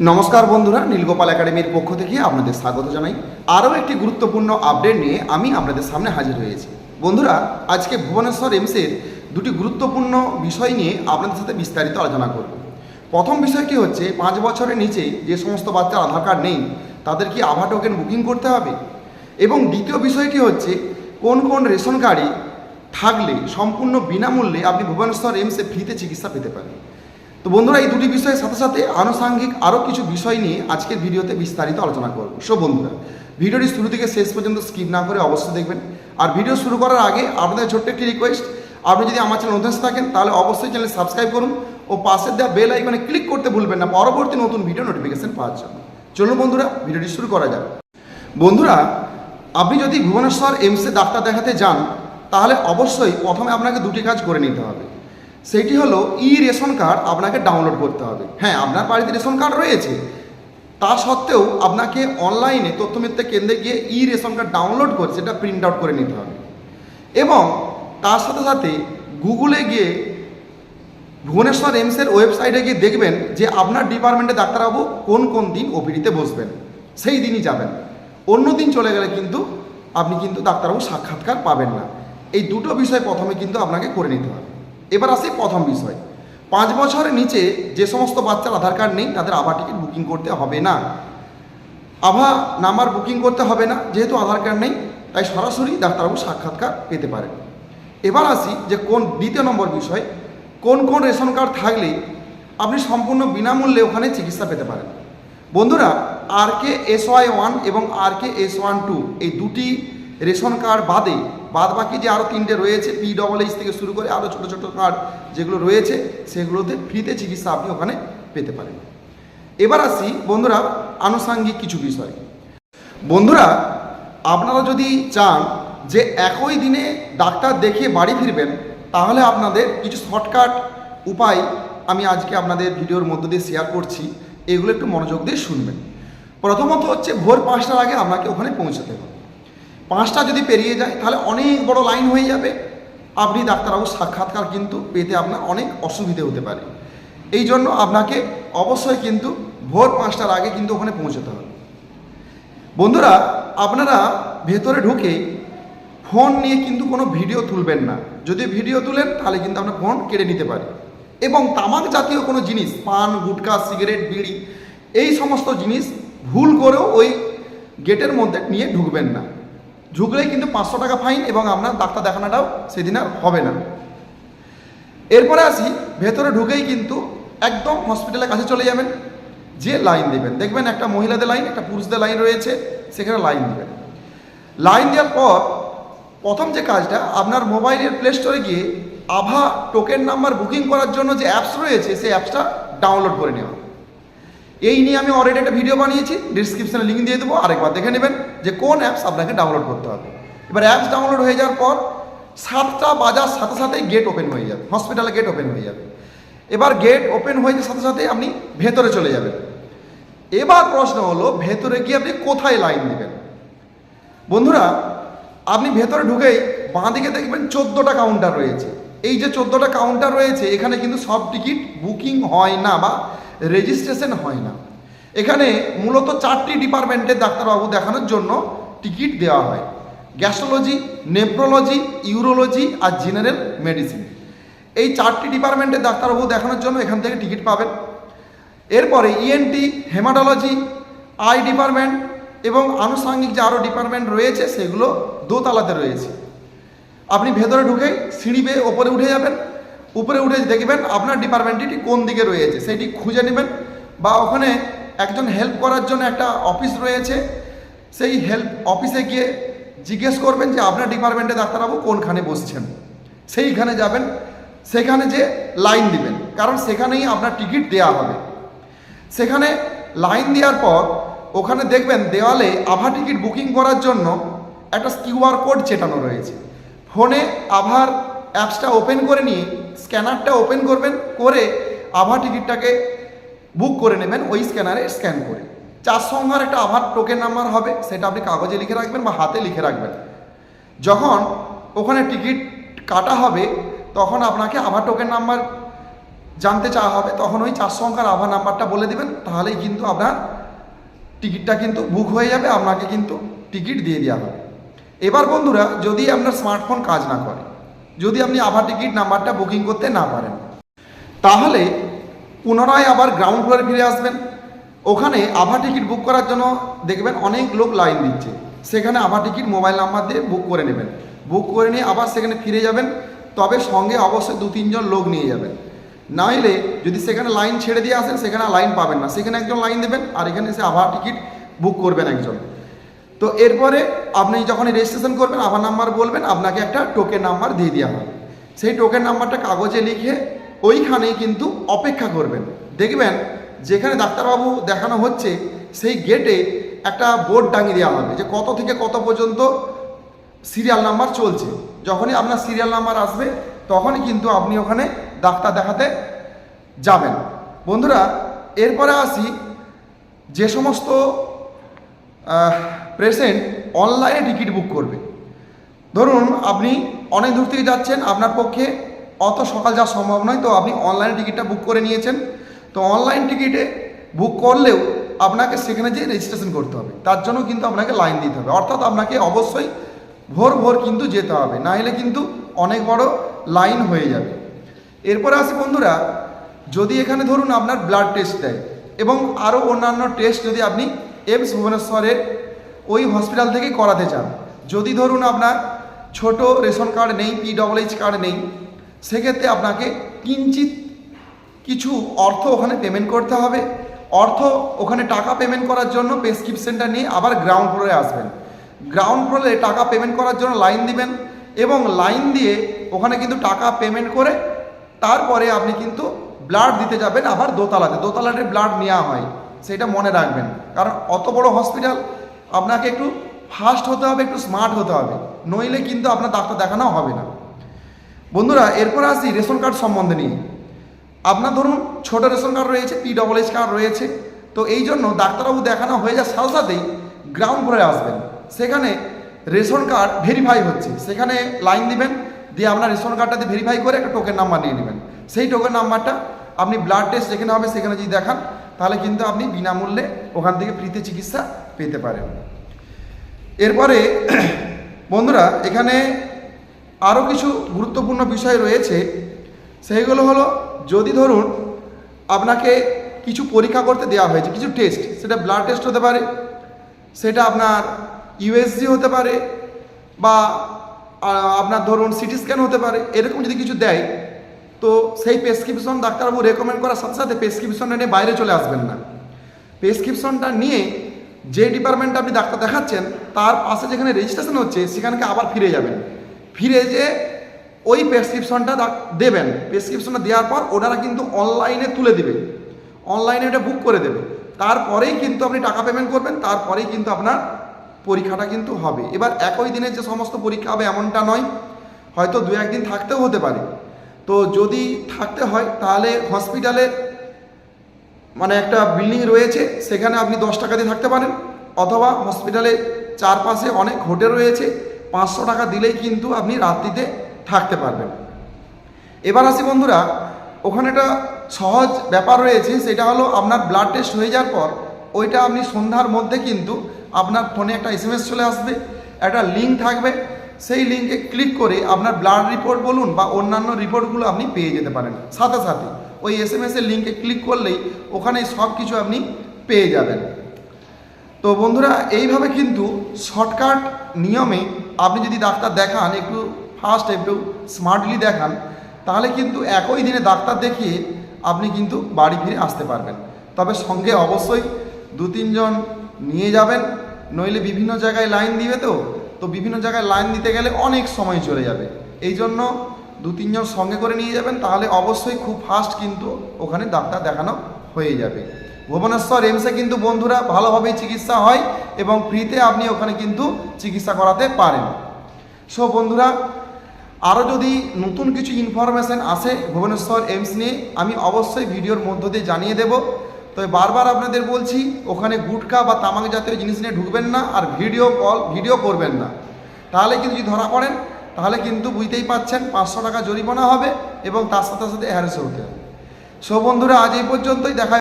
নমস্কার বন্ধুরা, নীলগোপাল একাডেমির পক্ষ থেকে আপনাদের স্বাগত জানাই। আরও একটি গুরুত্বপূর্ণ আপডেট নিয়ে আমি আপনাদের সামনে হাজির হয়েছি। বন্ধুরা, আজকে ভুবনেশ্বর এমসের দুটি গুরুত্বপূর্ণ বিষয় নিয়ে আপনাদের সাথে বিস্তারিত আলোচনা করব। প্রথম বিষয়টি হচ্ছে, পাঁচ বছরের নিচে যে সমস্ত বাচ্চার আধার কার্ড নেই, তাদের কি আভা টোকেন বুকিং করতে হবে? এবং দ্বিতীয় বিষয়টি হচ্ছে, কোন কোন রেশন কার্ডে থাকলে সম্পূর্ণ বিনামূল্যে আপনি ভুবনেশ্বর এমসে ফ্রিতে চিকিৎসা পেতে পারেন। তো বন্ধুরা, এই দুটি বিষয়ের সাথে সাথে আনুষাঙ্গিক আরও কিছু বিষয় নিয়ে আজকের ভিডিওতে বিস্তারিত আলোচনা করব। সো বন্ধুরা, ভিডিওটি শুরু থেকে শেষ পর্যন্ত স্কিপ না করে অবশ্যই দেখবেন। আর ভিডিও শুরু করার আগে আপনাদের ছোট্ট একটি রিকোয়েস্ট আপনি যদি আমার চ্যানেল নতুন থাকেন, তাহলে অবশ্যই চ্যানেল সাবস্ক্রাইব করুন ও পাশের দেওয়া বেল আইকনে ক্লিক করতে ভুলবেন না, পরবর্তী নতুন ভিডিও নোটিফিকেশন পাওয়ার জন্য। চলুন বন্ধুরা, ভিডিওটি শুরু করা যাক। বন্ধুরা, আপনি যদি ভুবনেশ্বর এমসে ডাক্তার দেখাতে যান, তাহলে অবশ্যই প্রথমে আপনাকে দুটি কাজ করে নিতে হবে। সেটি হলো ই রেশন কার্ড আপনাকে ডাউনলোড করতে হবে। হ্যাঁ আপনার বাড়িতে রেশন কার্ড রয়েছে। তা সত্ত্বেও আপনাকে অনলাইনে তথ্যমিত্র কেন্দ্রে গিয়ে ই রেশন কার্ড ডাউনলোড করে সেটা প্রিন্ট আউট করে নিতে হবে। এবং তার সাথে সাথে গুগলে গিয়ে ভুবনেশ্বর এমসের ওয়েবসাইটে গিয়ে দেখবেন যে আপনার ডিপার্টমেন্টে ডাক্তারবাবু কোন কোন দিন ওপিডিতে বসবেন। সেই দিনই যাবেন। অন্য দিন চলে গেলে কিন্তু আপনি কিন্তু ডাক্তারবাবু সাক্ষাৎকার পাবেন না। এই দুটো বিষয় প্রথমে কিন্তু আপনাকে করে নিতে হবে। এবার আসি প্রথম বিষয়। পাঁচ বছরের নিচে যে সমস্ত বাচ্চার আধার কার্ড নেই, তাদের আভা টিকিট বুকিং করতে হবে না। আভা নাম্বার বুকিং করতে হবে না, যেহেতু আধার কার্ড নেই, তাই সরাসরি ডাক্তারবাবু সাক্ষাৎকার পেতে পারেন। এবার আসি যে কোন, দ্বিতীয় নম্বর বিষয়, কোন কোন রেশন কার্ড থাকলে আপনি সম্পূর্ণ বিনামূল্যে ওখানে চিকিৎসা পেতে পারেন। বন্ধুরা, R K S Y one এবং R K S one two এই দুটি রেশন কার্ড বাদে বাদ বাকি যে আরও তিনটে রয়েছে পি ডবল এইচ থেকে শুরু করে আরও ছোটো ছোটো কার্ড যেগুলো রয়েছে, সেগুলোতে ফ্রিতে চিকিৎসা আপনি ওখানে পেতে পারেন। এবার আসি বন্ধুরা আনুষাঙ্গিক কিছু বিষয়। বন্ধুরা, আপনারা যদি চান যে একই দিনে ডাক্তার দেখিয়ে বাড়ি ফিরবেন, তাহলে আপনাদের কিছু শর্টকাট উপায় আমি আজকে আপনাদের ভিডিওর মধ্য দিয়ে শেয়ার করছি। এগুলো একটু মনোযোগ দিয়ে শুনবেন। প্রথমত হচ্ছে ভোর পাঁচটার আগে আপনাকে ওখানে পৌঁছাতে হবে। পাঁচটা যদি পেরিয়ে যায়, তাহলে অনেক বড় লাইন হয়ে যাবে। আপনি ডাক্তারবাবুর সাক্ষাৎকার কিন্তু পেতে আপনার অনেক অসুবিধে হতে পারে। এই জন্য আপনাকে অবশ্যই কিন্তু ভোর পাঁচটার আগে কিন্তু ওখানে পৌঁছতে হবে। বন্ধুরা, আপনারা ভেতরে ঢুকে ফোন নিয়ে কিন্তু কোনো ভিডিও তুলবেন না। যদি ভিডিও তুলেন, তাহলে কিন্তু আপনার ফোন কেড়ে নিতে পারে। এবং তামাক জাতীয় কোনো জিনিস, পান, গুটকা, সিগারেট, বিড়ি, এই সমস্ত জিনিস ভুল করেও ওই গেটের মধ্যে নিয়ে ঢুকবেন না। ঢুকলেই কিন্তু পাঁচশো টাকা ফাইন এবং আপনার ডাক্তার দেখানোটাও সেদিন আর হবে না। এরপরে আসি, ভেতরে ঢুকেই কিন্তু একদম হসপিটালের কাছে চলে যাবেন, যে লাইন দেবেন। দেখবেন একটা মহিলাদের লাইন একটা পুরুষদের লাইন রয়েছে, সেখানে লাইন দেবেন। লাইন দেওয়ার পর প্রথম যে কাজটা, আপনার মোবাইলের প্লে স্টোরে গিয়ে আভা টোকেন নাম্বার বুকিং করার জন্য যে অ্যাপস রয়েছে, সেই অ্যাপসটা ডাউনলোড করে নেওয়া। এই নিয়ে আমি অলরেডি একটা ভিডিও বানিয়েছি ডিসক্রিপশানে লিঙ্ক দিয়ে দেবো, আরেকবার দেখে নেবেন। যে কোন অ্যাপস আপনাকে ডাউনলোড করতে হবে। এবার অ্যাপস ডাউনলোড হয়ে যাওয়ার পর সাতটা বাজার সাথে সাথেই গেট ওপেন হয়ে যাবে হসপিটালে গেট ওপেন হয়ে যাবে। এবার গেট ওপেন হয়ে যাওয়ার সাথে সাথে আপনি ভেতরে চলে যাবেন। এবার প্রশ্ন হলো, ভেতরে গিয়ে আপনি কোথায় লাইন দেবেন? বন্ধুরা, আপনি ভেতরে ঢুকেই বাঁ দিকে দেখবেন চোদ্দোটা কাউন্টার রয়েছে। এই যে চোদ্দোটা কাউন্টার রয়েছে, এখানে কিন্তু সব টিকিট বুকিং হয় না বা রেজিস্ট্রেশন হয় না। এখানে মূলত চারটি ডিপার্টমেন্টের ডাক্তারবাবু দেখানোর জন্য টিকিট দেওয়া হয়। গ্যাস্ট্রোলজি নেপ্রোলজি ইউরোলজি আর জেনারেল মেডিসিন। এই চারটি ডিপার্টমেন্টের ডাক্তারবাবু দেখানোর জন্য এখান থেকে টিকিট পাবেন। এরপরে ইএনটি হেমাটোলজি, আই ডিপার্টমেন্ট এবং আনুষাঙ্গিক যে আরও ডিপার্টমেন্ট রয়েছে সেগুলো দোতলাতে রয়েছে। আপনি ভেতরে ঢুকে সিঁড়ি বেয়ে ওপরে উঠে যাবেন। উপরে উঠে দেখবেন আপনার ডিপার্টমেন্টটি কোন দিকে রয়েছে, সেটি খুঁজে নেবেন বা ওখানে একজন হেল্প করার জন্য একটা অফিস রয়েছে। সেই হেল্প অফিসে গিয়ে জিজ্ঞেস করবেন যে, আপনার ডিপার্টমেন্টে ডাক্তারবাবু কোনখানে বসছেন? সেইখানে যাবেন, সেখানে যে লাইন দিবেন। কারণ সেখানেই আপনার টিকিট দেওয়া হবে। সেখানে লাইন দেওয়ার পর ওখানে দেখবেন দেওয়ালে আভা টিকিট বুকিং করার জন্য একটা কিউআর কোড চেটানো রয়েছে। ফোনে আভার অ্যাপসটা ওপেন করে নিয়ে স্ক্যানারটা ওপেন করবেন, করে আভা টিকিটটাকে বুক করে নেবেন, ওই স্ক্যানারে স্ক্যান করে। চার সংখ্যার একটা আভার টোকেন নাম্বার হবে, সেটা আপনি কাগজে লিখে রাখবেন বা হাতে লিখে রাখবেন। যখন ওখানে টিকিট কাটা হবে, তখন আপনাকে আভার টোকেন নাম্বার জানতে চাওয়া হবে, তখন ওই চার সংখ্যার আভার নাম্বারটা বলে দিবেন, তাহলেই কিন্তু আপনার টিকিটটা কিন্তু বুক হয়ে যাবে, আপনাকে কিন্তু টিকিট দিয়ে দেওয়া হবে। এবার বন্ধুরা, যদি আপনার স্মার্টফোন কাজ না করে, যদি আপনি আভার টিকিট নাম্বারটা বুকিং করতে না পারেন, তাহলে পুনরায় আবার গ্রাউন্ড ফ্লোরে ফিরে আসবেন। ওখানে আভা টিকিট বুক করার জন্য দেখবেন অনেক লোক লাইন দিচ্ছে সেখানে আভা টিকিট মোবাইল নাম্বার দিয়ে বুক করে নেবেন। বুক করে নিয়ে আবার সেখানে ফিরে যাবেন, তবে সঙ্গে অবশ্যই দু, তিনজন লোক নিয়ে যাবেন। নাইলে যদি সেখানে লাইন ছেড়ে দিয়ে আসেন, সেখানে লাইন পাবেন না। সেখানে একজন লাইন দেবেন আর এখানে এসে আভা টিকিট বুক করবেন একজন। তো এরপরে আপনি যখন রেজিস্ট্রেশন করবেন, আবার নাম্বার বলবেন, আপনাকে একটা টোকেন নাম্বার দিয়ে দেওয়া হবে। সেই টোকেন নাম্বারটা কাগজে লিখে ওইখানেই কিন্তু অপেক্ষা করবেন। দেখবেন, যেখানে ডাক্তারবাবু দেখানো হচ্ছে, সেই গেটে একটা বোর্ড টাঙিয়ে দেওয়া হবে যে কত থেকে কত পর্যন্ত সিরিয়াল নাম্বার চলছে। যখনই আপনার সিরিয়াল নাম্বার আসবে, তখনই কিন্তু আপনি ওখানে ডাক্তার দেখাতে যাবেন। বন্ধুরা, এরপরে আসি, যে সমস্ত পেশেন্ট অনলাইনে টিকিট বুক করবে। ধরুন, আপনি অনেক দূর থেকে যাচ্ছেন, আপনার পক্ষে অত সকাল যাওয়া সম্ভব নয়। তো আপনি অনলাইনে টিকিটটা বুক করে নিয়েছেন। তো অনলাইন টিকিটে বুক করলেও আপনাকে সেখানে যেয়ে রেজিস্ট্রেশন করতে হবে। তার জন্য কিন্তু আপনাকে লাইন দিতে হবে। অর্থাৎ আপনাকে অবশ্যই ভোর ভোর কিন্তু যেতে হবে। না হলে কিন্তু অনেক বড় লাইন হয়ে যাবে। এরপরে আসি বন্ধুরা, যদি এখানে ধরুন আপনার ব্লাড টেস্ট দেয় এবং আরও অন্যান্য টেস্ট যদি আপনি এমস ভুবনেশ্বরের ওই হসপিটাল থেকেই করাতে চান। যদি ধরুন আপনার ছোট রেশন কার্ড নেই পিডব্লিউএইচ কার্ড নেই সেক্ষেত্রে আপনাকে কিঞ্চিত কিছু অর্থ ওখানে পেমেন্ট করতে হবে। অর্থ ওখানে টাকা পেমেন্ট করার জন্য প্রেসক্রিপশনটা নিয়ে আবার গ্রাউন্ড ফ্লোরে আসবেন। গ্রাউন্ড ফ্লোরে টাকা পেমেন্ট করার জন্য লাইন দিবেন এবং লাইন দিয়ে ওখানে কিন্তু টাকা পেমেন্ট করে তারপরে আপনি কিন্তু ব্লাড দিতে যাবেন আবার দোতলাতে। দোতলাতে ব্লাড নেওয়া হয়, সেটা মনে রাখবেন। কারণ অত বড় হসপিটাল আপনাকে একটু ফাস্ট হতে হবে, একটু স্মার্ট হতে হবে। নইলে কিন্তু আপনার ডাক্তার দেখানো হবে না। বন্ধুরা, এরপর আসি রেশন কার্ড সম্বন্ধে নিয়ে। আপনার ধরুন ছোট রেশন কার্ড রয়েছে পিডব্লিউএইচ কার্ড রয়েছে, তো এই জন্য ডাক্তারবাবু দেখানো হয়ে যাওয়ার সাথে সাথেই গ্রাউন্ড ফ্লোরে আসবেন। সেখানে রেশন কার্ড ভেরিফাই হচ্ছে। সেখানে লাইন দিবেন, দিয়ে আপনার রেশন কার্ডটাতে ভেরিফাই করে একটা টোকেন নাম্বার নিয়ে নেবেন। সেই টোকেন নাম্বারটা আপনি ব্লাড টেস্ট যেখানে হবে সেখানে যদি দেখান, তাহলে কিন্তু আপনি বিনামূল্যে ওখান থেকে ফ্রিতে চিকিৎসা পেতে পারেন। এরপরে বন্ধুরা, এখানে আরও কিছু গুরুত্বপূর্ণ বিষয় রয়েছে। সেইগুলো হলো, যদি ধরুন আপনাকে কিছু পরীক্ষা করতে দেওয়া হয়েছে, কিছু টেস্ট সেটা ব্লাড টেস্ট হতে পারে, সেটা আপনার ইউএসজি হতে পারে, বা আপনার ধরুন সিটি স্ক্যান হতে পারে, এরকম যদি কিছু দেয়, তো সেই প্রেসক্রিপশন ডাক্তারবাবু রেকমেন্ড করার সাথে সাথে প্রেসক্রিপশনটা নিয়ে বাইরে চলে আসবেন না। প্রেসক্রিপশনটা নিয়ে যে ডিপার্টমেন্টে আপনি ডাক্তার দেখাচ্ছেন, তার পাশে যেখানে রেজিস্ট্রেশন হচ্ছে, সেখানকে আবার ফিরে যাবেন। ফিরে যে ওই প্রেসক্রিপশনটা দেবেন। প্রেসক্রিপশনটা দেওয়ার পর ওনারা কিন্তু অনলাইনে তুলে দেবে। অনলাইনে এটা বুক করে দেবে। তারপরেই কিন্তু আপনি টাকা পেমেন্ট করবেন, তারপরেই কিন্তু আপনার পরীক্ষাটা কিন্তু হবে। এবার একই দিনে যে সমস্ত পরীক্ষা হবে এমনটা নয়, হয়তো দু একদিন থাকতেও হতে পারে। তো যদি থাকতে হয়, তাহলে হসপিটালের মানে একটা বিল্ডিং রয়েছে, সেখানে আপনি দশ টাকা দিয়ে থাকতে পারেন। অথবা হসপিটালে চারপাশে অনেক হোটেল রয়েছে পাঁচশো টাকা দিলেই কিন্তু আপনি রাত্রিতে থাকতে পারবেন। এবার আসি বন্ধুরা, ওখানে একটা সহজ ব্যাপার রয়েছে, সেটা হলো আপনার ব্লাড টেস্ট হয়ে যাওয়ার পর ওইটা আপনি সন্ধ্যার মধ্যে কিন্তু আপনার ফোনে একটা এসএমএস চলে আসবে, একটা লিঙ্ক থাকবে, সেই লিঙ্কে ক্লিক করে আপনার ব্লাড রিপোর্ট বলুন বা অন্যান্য রিপোর্টগুলো আপনি পেয়ে যেতে পারেন। সাথে সাথে ওই এসএমএস এর লিঙ্কে ক্লিক করলেই ওখানে সব কিছু আপনি পেয়ে যাবেন। তো বন্ধুরা, এইভাবে কিন্তু শর্টকাট নিয়মে আপনি যদি ডাক্তার দেখান, একটু ফাস্ট একটু স্মার্টলি দেখান, তাহলে কিন্তু একই দিনে ডাক্তার দেখিয়ে আপনি কিন্তু বাড়ি ফিরে আসতে পারবেন। তবে সঙ্গে অবশ্যই দু তিনজন নিয়ে যাবেন, নইলে বিভিন্ন জায়গায় লাইন দিবে তো তো বিভিন্ন জায়গায় লাইন দিতে গেলে অনেক সময় চলে যাবে। এই জন্য দু তিনজন সঙ্গে করে নিয়ে যাবেন, তাহলে অবশ্যই খুব ফাস্ট কিন্তু ওখানে ডাক্তার দেখানো হয়ে যাবে। ভুবনেশ্বর এমসে কিন্তু বন্ধুরা ভালোভাবেই চিকিৎসা হয় এবং ফ্রিতে আপনি ওখানে কিন্তু চিকিৎসা করাতে পারেন। সো বন্ধুরা, আরও যদি নতুন কিছু ইনফরমেশান আসে ভুবনেশ্বর এইমস নিয়ে, আমি অবশ্যই ভিডিওর মধ্য দিয়ে জানিয়ে দেব। তবে বারবার আপনাদের বলছি, ওখানে গুটকা বা তামাক জাতীয় জিনিস নিয়ে ঢুকবেন না আর ভিডিও কল, ভিডিও করবেন না। তাহলে কিন্তু যদি ধরা পড়েন, তাহলে কিন্তু বুঝতেই পাচ্ছেন পাঁচশো টাকা জরিমানা হবে এবং তার সাথে সাথে হতে হবে। সো বন্ধুরা, আজ এই পর্যন্তই, দেখা